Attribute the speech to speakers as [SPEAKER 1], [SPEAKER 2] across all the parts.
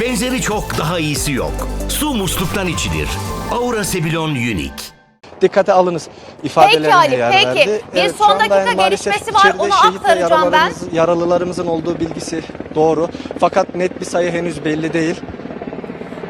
[SPEAKER 1] Benzeri çok daha iyisi yok. Su musluktan içilir. Aura Sebilon Unique.
[SPEAKER 2] dikkate alınız ifadelerine
[SPEAKER 3] Peki Ali,
[SPEAKER 2] yer
[SPEAKER 3] peki.
[SPEAKER 2] verdi.
[SPEAKER 3] Bir
[SPEAKER 2] şu
[SPEAKER 3] son dakika gelişmesi var, onu aktaracağım ben.
[SPEAKER 2] yaralılarımız- Yaralılarımızın olduğu bilgisi doğru. Fakat net bir sayı henüz belli değil.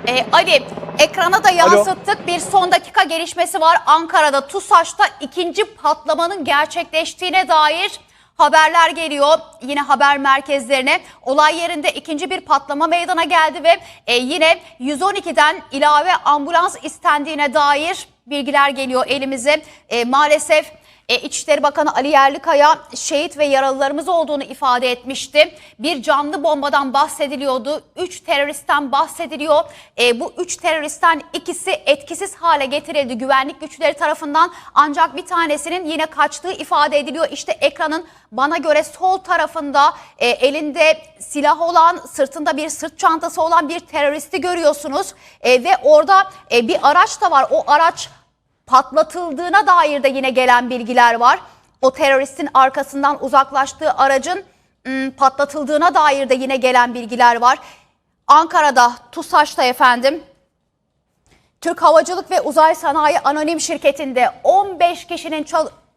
[SPEAKER 3] Ee, Ali ekrana da yansıttık. Bir son dakika gelişmesi var. Ankara'da TUSAŞ'ta ikinci patlamanın gerçekleştiğine dair haberler geliyor. Yine haber merkezlerine. Olay yerinde ikinci bir patlama meydana geldi ve e, yine 112'den ilave ambulans istendiğine dair bilgiler geliyor elimize. E, maalesef e, İçişleri Bakanı Ali Yerlikaya şehit ve yaralılarımız olduğunu ifade etmişti. Bir canlı bombadan bahsediliyordu. Üç teröristten bahsediliyor. E, bu üç teröristten ikisi etkisiz hale getirildi güvenlik güçleri tarafından. Ancak bir tanesinin yine kaçtığı ifade ediliyor. İşte ekranın bana göre sol tarafında e, elinde silah olan, sırtında bir sırt çantası olan bir teröristi görüyorsunuz. E, ve orada e, bir araç da var. O araç patlatıldığına dair de yine gelen bilgiler var. O teröristin arkasından uzaklaştığı aracın ım, patlatıldığına dair de yine gelen bilgiler var. Ankara'da TUSAŞ'ta efendim Türk Havacılık ve Uzay Sanayi Anonim Şirketi'nde 15 kişinin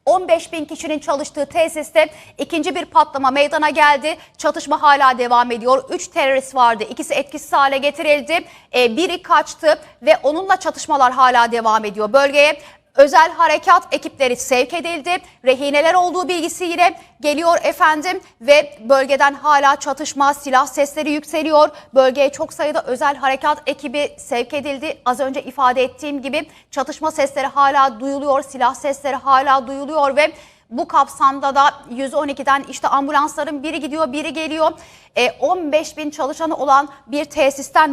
[SPEAKER 3] 15 bin kişinin çalıştığı tesiste ikinci bir patlama meydana geldi. Çatışma hala devam ediyor. 3 terörist vardı. İkisi etkisiz hale getirildi. Ee, biri kaçtı ve onunla çatışmalar hala devam ediyor. Bölgeye özel harekat ekipleri sevk edildi. Rehineler olduğu bilgisi yine geliyor efendim ve bölgeden hala çatışma, silah sesleri yükseliyor. Bölgeye çok sayıda özel harekat ekibi sevk edildi. Az önce ifade ettiğim gibi çatışma sesleri hala duyuluyor, silah sesleri hala duyuluyor ve bu kapsamda da 112'den işte ambulansların biri gidiyor, biri geliyor. E, 15 bin çalışanı olan bir tesisten